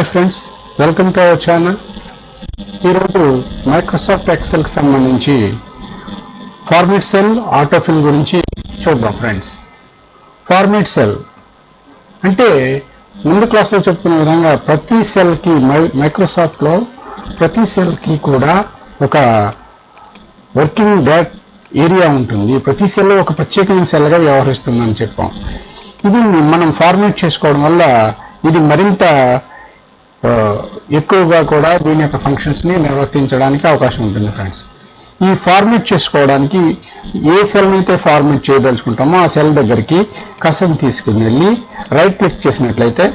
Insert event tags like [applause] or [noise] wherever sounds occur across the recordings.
Hi friends welcome to our channel ఈరోజు Microsoft ఎక్సెల్కి సంబంధించి ఫార్మేట్ సెల్ ఆటోఫిల్ గురించి చూద్దాం ఫ్రెండ్స్ ఫార్మేట్ సెల్ అంటే ముందు క్లాస్లో చెప్పుకున్న విధంగా ప్రతి సెల్కి మై మైక్రోసాఫ్ట్లో ప్రతి సెల్కి కూడా ఒక వర్కింగ్ డేట్ ఏరియా ఉంటుంది. ప్రతి సెల్ ఒక ప్రత్యేకమైన సెల్గా వ్యవహరిస్తుందని చెప్పాం. ఇది మనం ఫార్మేట్ చేసుకోవడం వల్ల ఇది మరింత ఎక్కువగా కూడా దీని యొక్క ఫంక్షన్స్ని నిర్వర్తించడానికి అవకాశం ఉంటుంది ఫ్రెండ్స్ ఈ ఫార్మేట్ చేసుకోవడానికి ఏ సెల్ అయితే ఫార్మేట్ చేయదలుచుకుంటామో ఆ సెల్ దగ్గరికి కసం తీసుకుని వెళ్ళి రైట్ క్లిక్ చేసినట్లయితే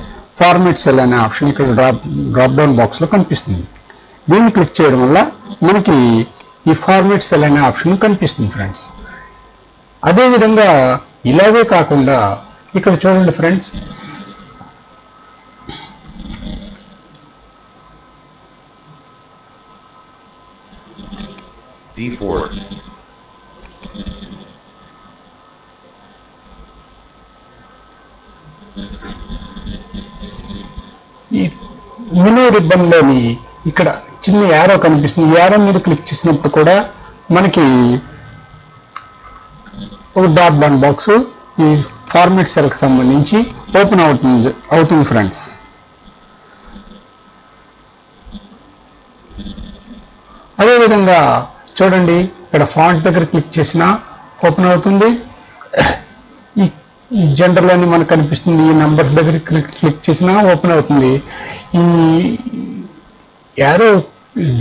ఫార్మేట్ సెల్ అనే ఆప్షన్ ఇక్కడ డ్రాప్ డ్రాప్ డౌన్ బాక్స్లో కనిపిస్తుంది. దీన్ని క్లిక్ చేయడం వల్ల మనకి ఈ ఫార్మేట్ సెల్ అనే ఆప్షన్ కనిపిస్తుంది ఫ్రెండ్స్ అదేవిధంగా ఇలాగే కాకుండా ఇక్కడ చూడండి ఫ్రెండ్స్ D4. ఈ మెనూ రిబ్బన్లోని ఇక్కడ చిన్న యారో కనిపిస్తుంది. ఈ యారో మీద క్లిక్ చేసినప్పుడు కూడా మనకి ఒక డాట్ బాన్ బాక్స్ ఈ ఫార్మేట్ సెల్కి సంబంధించి ఓపెన్ అవుతుంది. అవుతుంది ఫ్రెండ్స్. అదేవిధంగా చూడండి ఇక్కడ ఫాంట్ దగ్గర క్లిక్ చేసినా ఓపెన్ అవుతుంది. ఈ జనరల్ అని మనకు కనిపిస్తుంది ఈ నంబర్ దగ్గర క్లిక్ క్లిక్ చేసినా ఓపెన్ అవుతుంది. ఈ యారో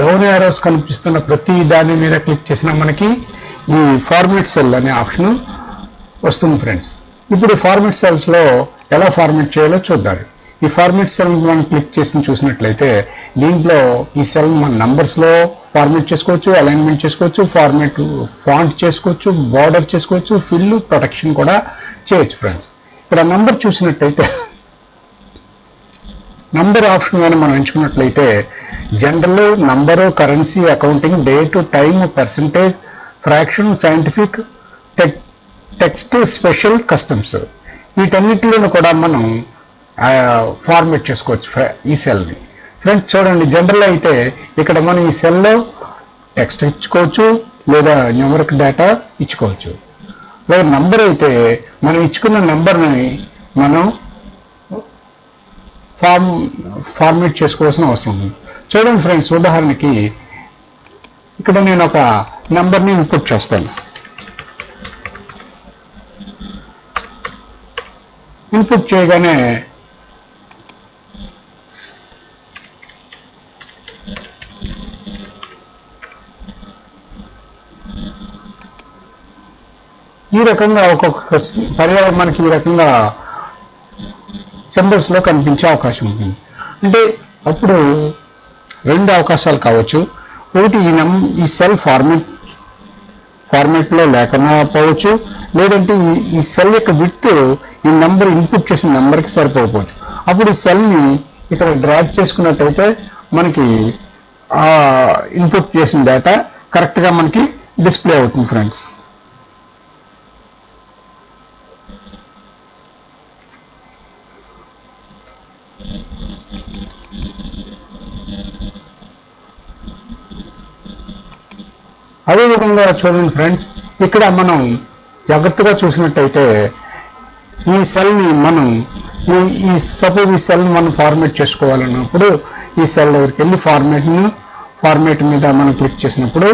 డౌన్ యారోస్ కనిపిస్తున్న ప్రతి దాని మీద క్లిక్ చేసినా మనకి ఈ ఫార్మేట్ సెల్ అనే ఆప్షన్ వస్తుంది ఫ్రెండ్స్ ఇప్పుడు ఫార్మేట్ సెల్స్లో ఎలా ఫార్మేట్ చేయాలో చూద్దాం. ఈ ఫార్మేట్ సెల్ మనం క్లిక్ చేసి చూసినట్లయితే దీంట్లో ఈ సెల్ మన నంబర్స్లో ఫార్మేట్ చేసుకోవచ్చు అలైన్మెంట్ చేసుకోవచ్చు ఫార్మేట్ ఫాంట్ చేసుకోవచ్చు బార్డర్ చేసుకోవచ్చు ఫిల్ ప్రొటెక్షన్ కూడా చేయొచ్చు ఫ్రెండ్స్ ఇక్కడ నంబర్ చూసినట్టయితే నంబర్ ఆప్షన్ కానీ మనం ఎంచుకున్నట్లయితే general number currency accounting date time percentage fraction scientific text special customs వీటన్నిటిలోనూ కూడా మనం ఫార్మేట్ చేసుకోవచ్చు ఈ సెల్ని ఫ్రెండ్స్ చూడండి జనరల్ అయితే ఇక్కడ మనం ఈ సెల్లో టెక్స్ట్ ఇచ్చుకోవచ్చు లేదా న్యూమరిక్ డేటా ఇచ్చుకోవచ్చు. లేదా నంబర్ అయితే మనం ఇచ్చుకున్న నంబర్ని మనం ఫార్మ్ ఫార్మేట్ చేసుకోవాల్సిన అవసరం ఉంది. చూడండి ఫ్రెండ్స్ ఉదాహరణకి ఇక్కడ నేను ఒక నెంబర్ని ఇన్పుట్ చేస్తాను. ఇన్పుట్ చేయగానే ఈ రకంగా ఒక్కొక్క పర్యావరణం మనకి ఈ రకంగా సింబల్స్లో కనిపించే అవకాశం ఉంటుంది అంటే అప్పుడు రెండు అవకాశాలు కావచ్చు. ఒకటి ఈ నమ్ ఈ సెల్ ఫార్మేట్ ఫార్మేట్లో లేకుండా పోవచ్చు. లేదంటే ఈ- ఈ సెల్ యొక్క విత్ ఈ నంబర్ ఇన్పుట్ చేసిన నెంబర్కి సరిపోకపోవచ్చు. సరిపోవచ్చు అప్పుడు ఈ సెల్ని ఇక్కడ డ్రాప్ చేసుకున్నట్టయితే మనకి ఇన్పుట్ చేసిన డేటా కరెక్ట్గా మనకి డిస్ప్లే అవుతుంది ఫ్రెండ్స్ అదేవిధంగా చూడండి ఫ్రెండ్స్ ఇక్కడ మనం జాగ్రత్తగా చూసినట్టయితే ఈ సెల్ని మనం ఈ ఈ సపోజ్ ఈ సెల్ని మనం ఫార్మేట్ చేసుకోవాలన్నప్పుడు ఈ సెల్ దగ్గరికి వెళ్ళి ఫార్మేట్ను ఫార్మేట్ మీద మనం క్లిక్ చేసినప్పుడు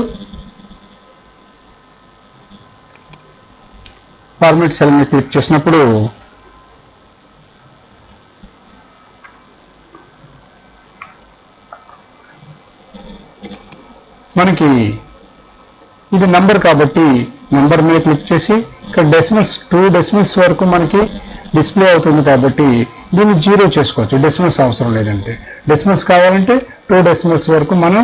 ఫార్మేట్ సెల్ మీద క్లిక్ చేసినప్పుడు మనకి ఇది నంబర్ కాబట్టి నంబర్ మీద క్లిక్ చేసి ఇక్కడ డెసిమల్స్ టూ డెసిమల్స్ వరకు మనకి డిస్ప్లే అవుతుంది కాబట్టి దీన్ని జీరో చేసుకోవచ్చు. డెసిమల్స్ అవసరం లేదంటే. డెసిమల్స్ కావాలంటే టూ డెసిమల్స్ వరకు మనం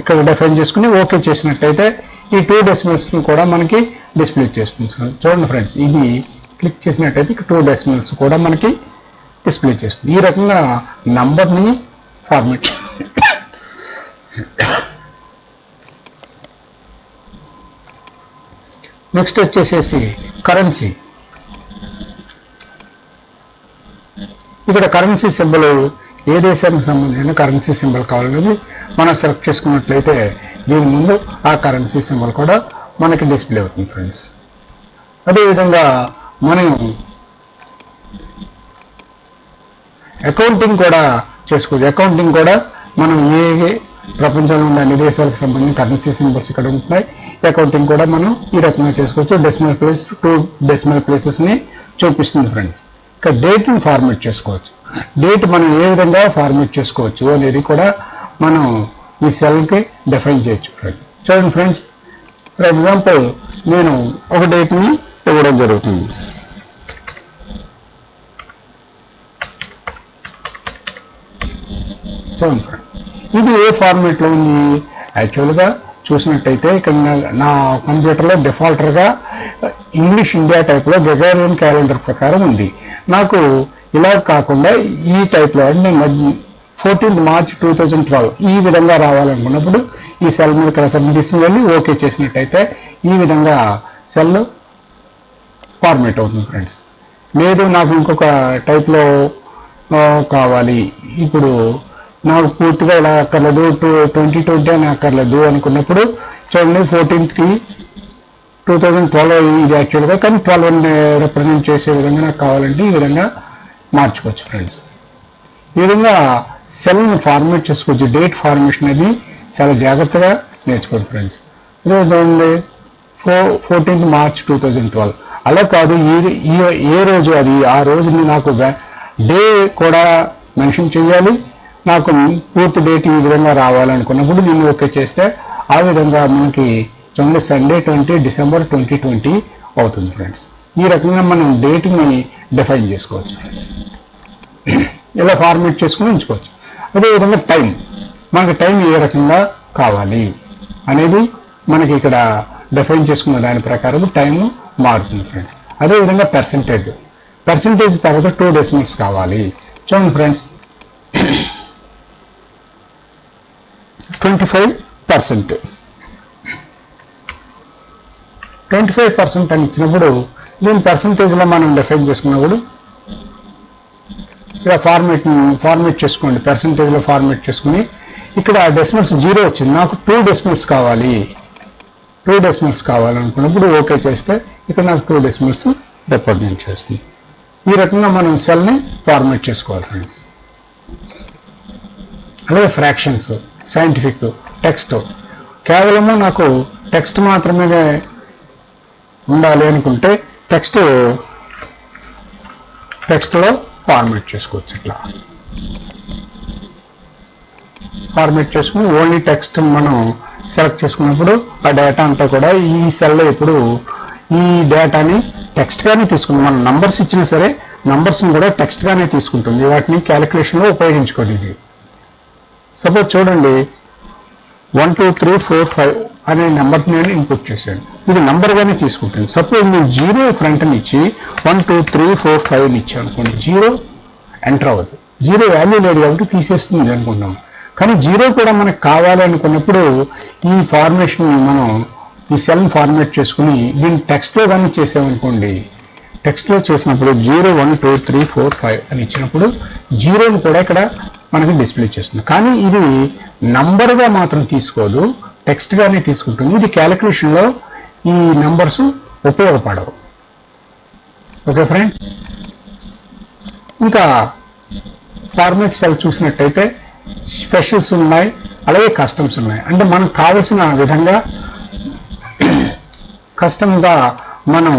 ఇక్కడ డిఫైన్ చేసుకుని ఓకే చేసినట్లయితే ఈ టూ డెసిమల్స్ని కూడా మనకి డిస్ప్లే చేస్తుంది. చూడండి ఫ్రెండ్స్ ఇది క్లిక్ చేసినట్టయితే టూ డెసిమల్స్ కూడా మనకి డిస్ప్లే చేస్తుంది. ఈ రకంగా నంబర్ని ఫార్మేట్ [coughs] [coughs] నెక్స్ట్ వచ్చేసేసి కరెన్సీ ఇక్కడ కరెన్సీ సింబల్ ఏ దేశానికి సంబంధించిన కరెన్సీ సింబల్ కావాలనేది మనం సెలెక్ట్ చేసుకున్నట్లయితే దీని ముందు ఆ కరెన్సీ సింబల్ కూడా మనకి డిస్ప్లే అవుతుంది ఫ్రెండ్స్ అదేవిధంగా మనం అకౌంటింగ్ కూడా చేసుకోవచ్చు. అకౌంటింగ్ కూడా మనం ఏ ఏ ప్రపంచంలో ఉన్న అన్ని దేశాలకు సంబంధించిన కరెన్సీ సింబల్స్ ఇక్కడ ఉంటున్నాయి. అకౌంటింగ్ కూడా మనం ఈ రకంగా చేసుకోవచ్చు. డెసిమల్ ప్లేస్ టూ డెసిమల్ ప్లేసెస్ని చూపిస్తుంది ఫ్రెండ్స్ ఇక డేట్ని ఫార్మేట్ చేసుకోవచ్చు. డేట్ మనం ఏ విధంగా ఫార్మేట్ చేసుకోవచ్చు అనేది కూడా మనం ఈ సెల్కి డిఫైన్ చేయొచ్చు ఫ్రెండ్స్ చూడండి ఫ్రెండ్స్ ఫర్ ఎగ్జాంపుల్ నేను ఒక డేట్ని ఇవ్వడం జరుగుతుంది. చూడండి ఫ్రెండ్ ఇది ఏ ఫార్మేట్లో ఉంది? యాక్చువల్గా చూసినట్టయితే ఇక్కడ నా- కంప్యూటర్లో డిఫాల్టర్గా ఇంగ్లీష్ ఇండియా టైప్లో గెగారియన్ క్యాలెండర్ ప్రకారం ఉంది. నాకు ఇలా కాకుండా ఈ టైప్లో అంటే fourteenth March two thousand twelve ఈ విధంగా రావాలనుకున్నప్పుడు ఈ సెల్ మీద కరసర్ తీసుకుని వెళ్ళి ఓకే చేసినట్టయితే ఈ విధంగా సెల్ ఫార్మేట్ అవుతుంది ఫ్రెండ్స్. లేదు నాకు ఇంకొక టైప్లో కావాలి. ఇప్పుడు నాకు పూర్తిగా ఇలా అక్కర్లేదు టూ ట్వంటీ ట్వంటీ అని అక్కర్లేదు అనుకున్నప్పుడు చూడండి ఫోర్టీన్త్కి టూ థౌజండ్ ట్వెల్వ్ ఇది యాక్చువల్గా కానీ ట్వెల్వ్ రిప్రజెంట్ చేసే విధంగా నాకు కావాలంటే ఈ విధంగా మార్చుకోవచ్చు ఫ్రెండ్స్ ఈ విధంగా సెల్ని ఫార్మేట్ చేసుకోవచ్చు డేట్ ఫార్మేషన్ అది చాలా జాగ్రత్తగా నేర్చుకోండి ఫ్రెండ్స్ ఈరోజు చూడండి ఫో fourteenth March two thousand twelve అలా కాదు ఈ- ఏ రోజు అది ఆ రోజుని నాకు డే కూడా మెన్షన్ చేయాలి నాకు పూర్తి డేట్ ఈ విధంగా రావాలనుకున్నప్పుడు నేను ఓకే చేస్తే ఆ విధంగా మనకి చూడండి Sunday twenty December twenty twenty అవుతుంది ఫ్రెండ్స్. ఈ రకంగా మనం డేట్ని డిఫైన్ చేసుకోవచ్చు ఫ్రెండ్స్. ఇలా ఫార్మేట్ చేసుకుని ఉంచుకోవచ్చు. అదేవిధంగా టైం మనకి టైం ఏ రకంగా కావాలి అనేది మనకి ఇక్కడ డిఫైన్ చేసుకున్న దాని ప్రకారం టైం మారుతుంది ఫ్రెండ్స్. అదేవిధంగా పర్సంటేజ్ పర్సంటేజ్ తర్వాత టూ డెసిమల్స్ కావాలి. చూడండి friends. Twenty five percent. Twenty five percent అని ఇచ్చినప్పుడు దీని పర్సంటేజ్లో మనం డిఫైన్ చేసుకున్నప్పుడు? ఇక్కడ ఫార్మేట్ ఫార్మేట్ చేసుకోండి పర్సంటేజ్లో ఫార్మేట్ చేసుకుని. ఇక్కడ డెసిమల్స్ జీరో వచ్చింది నాకు టూ డెసిమల్స్ కావాలి. టూ డెసిమల్స్ కావాలనుకున్నప్పుడు ఓకే చేస్తే ఇక్కడ నాకు టూ డెసిమల్స్ రిప్రజెంట్ చేస్తుంది. ఈ రకంగా మనం సెల్ని ఫార్మేట్ చేసుకోవాలి ఫ్రెండ్స్ అలాగే ఫ్రాక్షన్స్ సైంటిఫిక్ టెక్స్ట్. కేవలము నాకు టెక్స్ట్ మాత్రమే ఉండాలి అనుకుంటే టెక్స్ట్ టెక్స్ట్లో ఫార్మేట్ చేసుకోవచ్చు ఇట్లా. ఫార్మేట్ చేసుకుని ఓన్లీ టెక్స్ట్ మనం సెలెక్ట్ చేసుకున్నప్పుడు ఆ డేటా అంతా కూడా ఈ సెల్లో ఇప్పుడు ఈ డేటాని టెక్స్ట్ గానే మనం నంబర్స్ ఇచ్చినా సరే నంబర్స్ని కూడా టెక్స్ట్గానే తీసుకుంటుంది. వాటిని క్యాలిక్యులేషన్లో ఉపయోగించుకోండి ఇది. సపోజ్ చూడండి one two three four five అనే నెంబర్ నేను ఇన్పుట్ చేశాను. ఇది నెంబర్ గానే తీసుకుంటుంది సపోజ్ నేను జీరో ఫ్రంట్ ఇచ్చి one two three four five అని ఇచ్చాను అనుకోండి జీరో ఎంటర్ అవ్వదు. జీరో వాల్యూ లేదు కాబట్టి తీసేస్తుంది అనుకుంటాం కానీ జీరో కూడా మనకు కావాలి అనుకున్నప్పుడు ఈ ఫార్మేషన్ మనం ఈ సెల్ ఫార్మేట్ చేసుకుని దీన్ని టెక్స్ట్లో కానీ చేసామనుకోండి టెక్స్ట్లో చేసినప్పుడు zero one two three four five అని ఇచ్చినప్పుడు జీరోని కూడా ఇక్కడ మనకి డిస్ప్లే చేస్తుంది. కానీ ఇది నంబర్గా మాత్రం తీసుకోదు. టెక్స్ట్గానే తీసుకుంటుంది. ఇది క్యాలిక్యులేషన్లో ఈ నంబర్స్ ఉపయోగపడవు. ఓకే ఫ్రెండ్స్ ఇంకా ఫార్మేట్ సెల్ చూసినట్టయితే స్పెషల్స్ ఉన్నాయి అలాగే కస్టమ్స్ ఉన్నాయి. అంటే మనకు కావలసిన విధంగా కస్టమ్గా మనం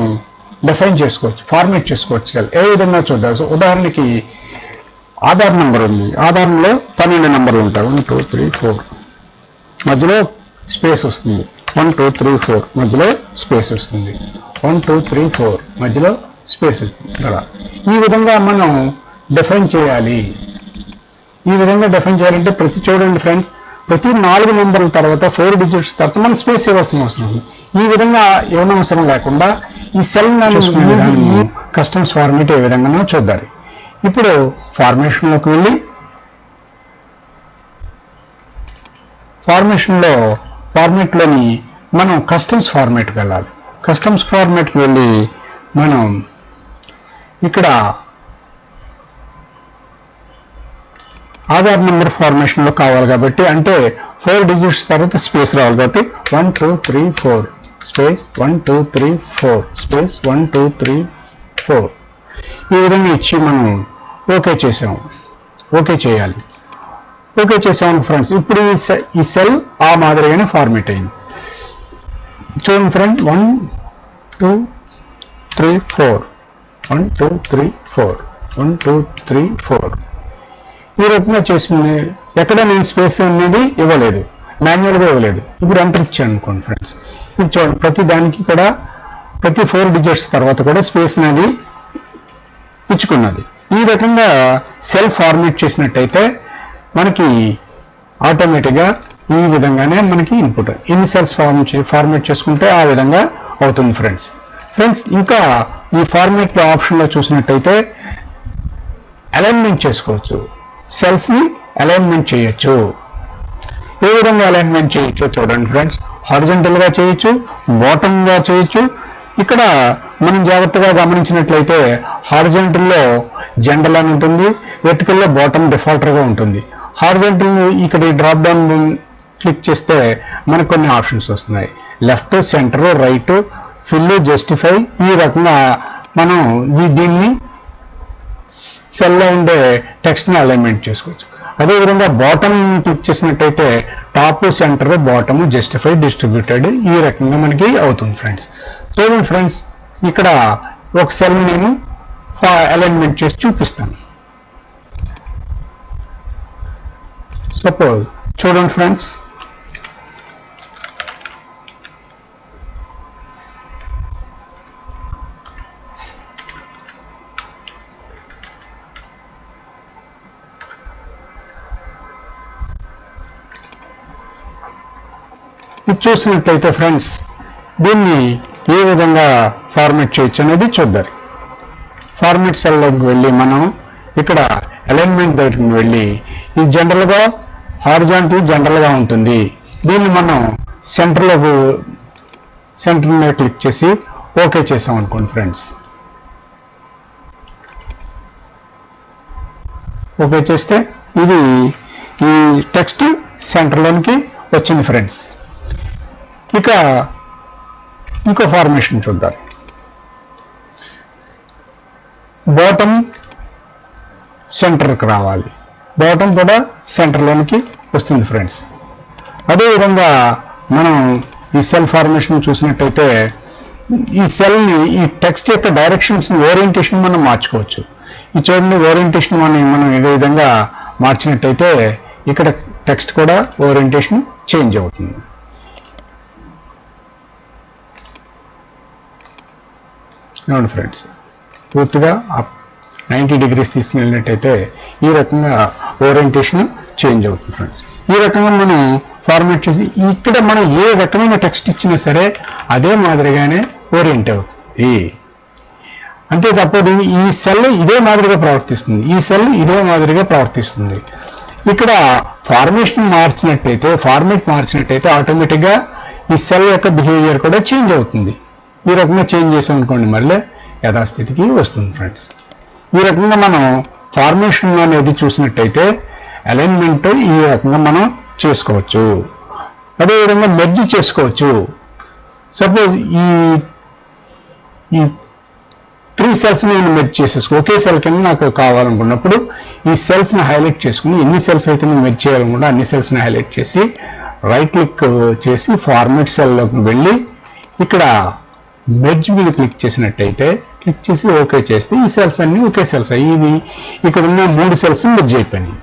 డిఫైన్ చేసుకోవచ్చు ఫార్మేట్ చేసుకోవచ్చు సెల్ ఏ విధంగా చూద్దాం? సో ఉదాహరణకి ఆధార్ నెంబర్ ఉంది. ఆధార్లో పన్నెండు నెంబర్లు ఉంటాయి. One two three four. మధ్యలో స్పేస్ వస్తుంది. One two three four. మధ్యలో స్పేస్ వస్తుంది. One two three four. మధ్యలో స్పేస్ వస్తుంది అలా ఈ విధంగా మనం డిఫైన్ చేయాలి. ఈ విధంగా డిఫైన్ చేయాలంటే ప్రతి చూడండి ఫ్రెండ్స్ ప్రతి నాలుగు నెంబర్ల తర్వాత ఫోర్ డిజిట్స్ తర్వాత మనం స్పేస్ ఇవ్వాల్సిన అవసరం ఉంది. ఈ విధంగా ఇవ్వనవసరం అవసరం లేకుండా ఈ సెల్ కస్టమ్స్ ఫార్మేట్ ఏ విధంగానో చూద్దాం. ఇప్పుడు ఫార్మేషన్లోకి వెళ్ళి ఫార్మేషన్లో ఫార్మేట్లోని మనం కస్టమ్స్ ఫార్మేట్కి వెళ్ళాలి. కస్టమ్స్ ఫార్మేట్కి వెళ్ళి మనం ఇక్కడ ఆధార్ నెంబర్ ఫార్మేషన్లో కావాలి కాబట్టి అంటే ఫోర్ డిజిట్స్ తర్వాత స్పేస్ రావాలి కాబట్టి one two three four space one two three four space one two three four ఈ విధంగా ఇచ్చి మనం ఓకే చేసాము ఓకే చేయాలి. ఓకే చేసాము ఫ్రెండ్స్. ఇప్పుడు ఈ సె- ఈ సెల్ ఆ మాదిరిగానే ఫార్మేట్ అయింది. చూడండి friend one two three four. One two three four. One two three four. ఈ రకంగా చేసింది. ఎక్కడ నేను స్పేస్ అనేది ఇవ్వలేదు. మాన్యువల్గా ఇవ్వలేదు. ఇప్పుడు ఎంటర్ ఇచ్చాను అనుకోండి ఫ్రెండ్స్. ఇప్పుడు చూడండి ప్రతి దానికి కూడా ప్రతి ఫోర్ డిజిట్స్ తర్వాత కూడా స్పేస్ అనేది ఇచ్చుకున్నది. ఈ రకంగా సెల్ ఫార్మేట్ చేసినట్టయితే మనకి ఆటోమేటిక్గా ఈ విధంగానే మనకి ఇన్పుట్. ఎన్ని సెల్స్ ఫార్మ్ ఫార్మేట్ చేసుకుంటే ఆ విధంగా అవుతుంది ఫ్రెండ్స్. ఫ్రెండ్స్ ఇంకా ఈ ఫార్మేట్ ఆప్షన్లో చూసినట్టయితే అలైన్మెంట్ చేసుకోవచ్చు. సెల్స్ని అలైన్మెంట్ చేయొచ్చు. ఏ విధంగా అలైన్మెంట్ చేయొచ్చో చూడండి ఫ్రెండ్స్. హారిజెంటల్గా చేయొచ్చు బాటమ్గా చేయొచ్చు. ఇక్కడ మనం జాగ్రత్తగా గమనించినట్లయితే హారిజెంటల్లో జెండల్ అని ఉంటుంది వెర్టికల్లో బాటమ్ డిఫాల్టర్గా ఉంటుంది. హారిజెంటల్ ఇక్కడ డ్రాప్ డౌన్ క్లిక్ చేస్తే మనకు కొన్ని ఆప్షన్స్ వస్తున్నాయి. Left centre right fill justify ఈ రకంగా మనం దీన్ని సెల్లో ఉండే టెక్స్ట్ని అలైన్మెంట్ చేసుకోవచ్చు. అదేవిధంగా బాటమ్ క్లిక్ చేసినట్టయితే top centre bottom justify distributed ఈ రకంగా మనకి అవుతుంది ఫ్రెండ్స్. చూడండి ఫ్రెండ్స్ ఇక్కడ ఒక సెల్ నేను అలైన్మెంట్ చేసి చూపిస్తాను. సపోజ్ చూడండి ఫ్రెండ్స్ ఇది చూసినట్లయితే ఫ్రెండ్స్ దీన్ని ఏ విధంగా ఫార్మేట్ చేయొచ్చు అనేది చూద్దాం. ఫార్మేట్ సెల్లోకి వెళ్ళి మనం ఇక్కడ అలైన్మెంట్ దగ్గరికి వెళ్ళి ఇది జనరల్గా హార్జాంటల్ జనరల్గా ఉంటుంది. దీన్ని మనం సెంటర్లోకి సెంటర్ మీద క్లిక్ చేసి ఓకే చేసాం అనుకోండి ఫ్రెండ్స్ ఓకే చేస్తే ఇది ఈ టెక్స్ట్ సెంటర్లోనికి వచ్చింది ఫ్రెండ్స్ ఇక ఇంకో ఫార్మేషన్ చూద్దాం. బాటమ్ సెంటర్కి రావాలి. బాటమ్ కూడా సెంటర్లోనికి వస్తుంది ఫ్రెండ్స్. అదేవిధంగా మనం ఈ సెల్ ఫార్మేషన్ చూసినట్టయితే ఈ సెల్ని ఈ టెక్స్ట్ యొక్క డైరెక్షన్స్ ఓరియంటేషన్ మనం మార్చుకోవచ్చు. ఈ చూడండి ఓరియంటేషన్ మనం మనం ఏ విధంగా మార్చినట్టయితే ఇక్కడ టెక్స్ట్ కూడా ఓరియంటేషన్ చేంజ్ అవుతుంది. చూడండి ఫ్రెండ్స్. పూర్తిగా నైంటీ డిగ్రీస్ తీసుకెళ్ళినట్టయితే ఈ రకంగా ఓరియంటేషన్ చేంజ్ అవుతుంది ఫ్రెండ్స్ ఈ రకంగా మనం ఫార్మేట్ చేసి ఇక్కడ మనం ఏ రకమైన టెక్స్ట్ ఇచ్చినా సరే అదే మాదిరిగానే ఓరియంట్ అవుతుంది. అంతే తప్పదు ఈ సెల్ ఇదే మాదిరిగా ప్రవర్తిస్తుంది ఈ సెల్ ఇదే మాదిరిగా ప్రవర్తిస్తుంది. ఇక్కడ ఫార్మేషన్ మార్చినట్టయితే ఫార్మేట్ మార్చినట్టయితే ఆటోమేటిక్గా ఈ సెల్ యొక్క బిహేవియర్ కూడా చేంజ్ అవుతుంది. ఈ రకంగా చేంజ్ చేసాం అనుకోండి మళ్ళీ యథాస్థితికి వస్తుంది ఫ్రెండ్స్ ఈ రకంగా మనం ఫార్మేషన్ అనేది చూసినట్టయితే అలైన్మెంట్ ఈ రకంగా మనం చేసుకోవచ్చు. అదేవిధంగా మెర్జ్ చేసుకోవచ్చు. సపోజ్ ఈ ఈ త్రీ సెల్స్ నేను మెర్జ్ చేసేసుకో ఒకే సెల్ కింద నాకు కావాలనుకున్నప్పుడు ఈ సెల్స్ని హైలైట్ చేసుకుని ఎన్ని సెల్స్ అయితే నేను మెర్జ్ చేయాలనుకుంటే అన్ని సెల్స్ని హైలైట్ చేసి రైట్ క్లిక్ చేసి ఫార్మేట్ సెల్లోకి వెళ్ళి ఇక్కడ మెర్జ్ మీద క్లిక్ చేసినట్టయితే క్లిక్ చేసి ఓకే చేస్తే ఈ సెల్స్ అన్ని ఒకే సెల్స్ ఇవి ఇక్కడ ఉన్న మూడు సెల్స్ మెర్జ్ అయిపోయినాయి.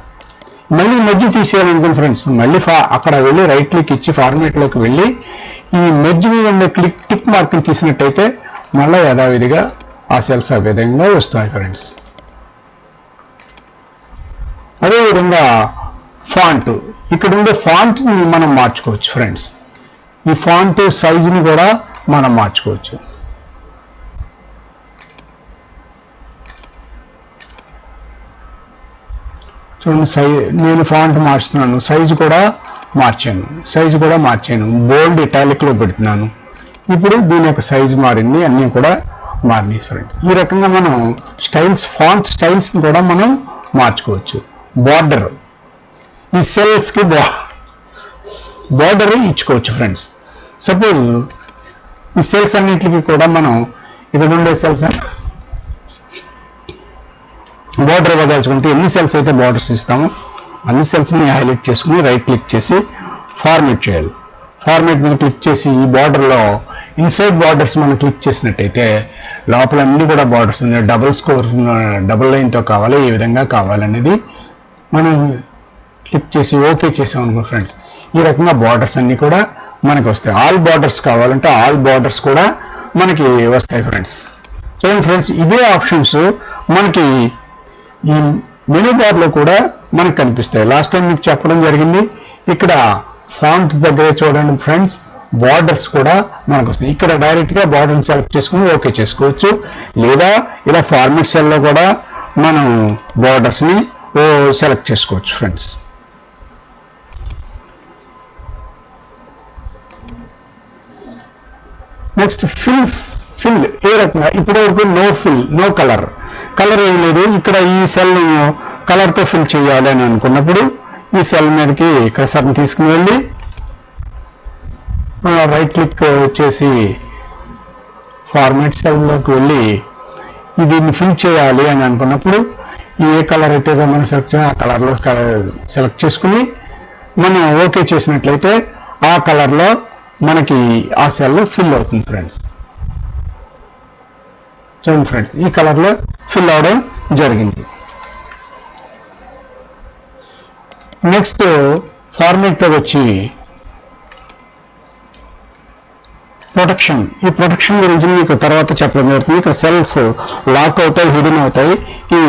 మళ్ళీ మెర్జ్ తీసేయాలనుకున్న ఫ్రెండ్స్. మళ్ళీ ఫా అక్కడ వెళ్ళి రైట్ క్లిక్ ఇచ్చి ఫార్మేట్లోకి వెళ్ళి ఈ మెర్జ్ మీద ఉండే క్లిక్ టిక్ మార్క్ని తీసినట్టయితే మళ్ళీ యథావిధిగా ఆ సెల్స్ ఆ విధంగా వస్తాయి ఫ్రెండ్స్. అదేవిధంగా ఫాంట్. ఇక్కడ ఉండే ఫాంట్ని మనం మార్చుకోవచ్చు ఫ్రెండ్స్. ఈ ఫాంట్ సైజుని కూడా మనం మార్చుకోవచ్చు. చూడండి సై నేను ఫాంట్ మార్చుతున్నాను. సైజు కూడా మార్చాను. సైజు కూడా మార్చాను. బోల్డ్ ఇటాలిక్లో పెడుతున్నాను. ఇప్పుడు దీని యొక్క సైజు మారింది. అన్నీ కూడా మారినాయి ఫ్రెండ్స్ ఈ రకంగా మనం స్టైల్స్ ఫాంట్ స్టైల్స్ కూడా మనం మార్చుకోవచ్చు. బార్డర్ ఈ సెల్స్కి బా బార్డర్ ఇచ్చుకోవచ్చు ఫ్రెండ్స్ సపోజ్ ఈ సెల్స్ అన్నింటికి కూడా మనం ఇక్కడ ఉండే సెల్స్ బార్డర్ ఇవ్వదలుచుకుంటే ఎన్ని సెల్స్ అయితే బార్డర్స్ ఇస్తామో అన్ని సెల్స్ని హైలైట్ చేసుకుని రైట్ క్లిక్ చేసి ఫార్మేట్ చేయాలి. ఫార్మేట్ మీద క్లిక్ చేసి ఈ బార్డర్లో ఇన్సైడ్ బార్డర్స్ మనం క్లిక్ చేసినట్టయితే లోపల అన్ని కూడా బార్డర్స్ ఉన్నాయి. డబుల్ స్కోర్ డబుల్ లైన్తో కావాలి ఏ విధంగా కావాలనేది మనం క్లిక్ చేసి ఓకే చేసాం అనుకో ఫ్రెండ్స్ ఈ రకంగా బార్డర్స్ అన్ని కూడా మనకి వస్తాయి ఆల్ బార్డర్స్ కావాలంటే ఆల్ బార్డర్స్ కూడా మనకి వస్తాయి ఫ్రెండ్స్ చూడండి ఫ్రెండ్స్ ఇదే ఆప్షన్స్ మనకి ఈ మెనూ బార్లో కూడా మనకు కనిపిస్తాయి. లాస్ట్ టైం మీకు చెప్పడం జరిగింది ఇక్కడ ఫాంట్ దగ్గర చూడండి ఫ్రెండ్స్ బార్డర్స్ కూడా మనకు వస్తాయి ఇక్కడ డైరెక్ట్గా బార్డర్ సెలెక్ట్ చేసుకుని ఓకే చేసుకోవచ్చు. లేదా ఇలా ఫార్మేట్ సెల్లో కూడా మనం బార్డర్స్ని సెలెక్ట్ చేసుకోవచ్చు ఫ్రెండ్స్ నెక్స్ట్ ఫిల్ ఫిల్ ఏ రకంగా? ఇప్పటి వరకు no fill no colour colour ఏం లేదు. ఇక్కడ ఈ సెల్ కలర్తో ఫిల్ చేయాలి అని అనుకున్నప్పుడు ఈ సెల్ మీదకి కర్సర్ని తీసుకుని వెళ్ళి రైట్ క్లిక్ వచ్చేసి ఫార్మాట్ సెల్లోకి వెళ్ళి దీన్ని ఫిల్ చేయాలి అని అనుకున్నప్పుడు ఏ కలర్ అయితే మనం సెలెక్ట్ ఆ కలర్లో సెలెక్ట్ చేసుకుని మనం ఓకే చేసినట్లయితే ఆ కలర్లో మనకి ఆ సెల్లో ఫిల్ అవుతుంది ఫ్రెండ్స్. చూడండి ఫ్రెండ్స్ ఈ కలర్లో ఫిల్ అవడం జరిగింది. నెక్స్ట్ ఫార్మేట్లో వచ్చి ప్రొటెక్షన్. ఈ ప్రొటెక్షన్ గురించి మీకు తర్వాత చెప్పడం జరుగుతుంది. ఇక్కడ సెల్స్ లాక్ అవుతాయి హిడెన్ అవుతాయి. ఈ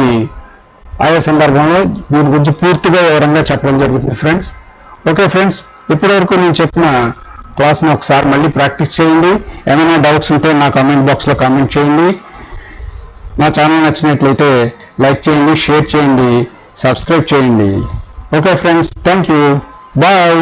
ఆయా సందర్భంలో దీని గురించి పూర్తిగా వివరంగా చెప్పడం జరుగుతుంది ఫ్రెండ్స్. ఓకే ఫ్రెండ్స్ ఇప్పటివరకు నేను చెప్పిన క్లాస్ని ఒకసారి మళ్ళీ ప్రాక్టీస్ చేయండి. ఏమైనా డౌట్స్ ఉంటే నా కామెంట్ బాక్స్లో కామెంట్ చేయండి. నా ఛానల్ నచ్చినట్లయితే లైక్ చేయండి షేర్ చేయండి సబ్స్క్రైబ్ చేయండి. Okay friends thank you. Bye.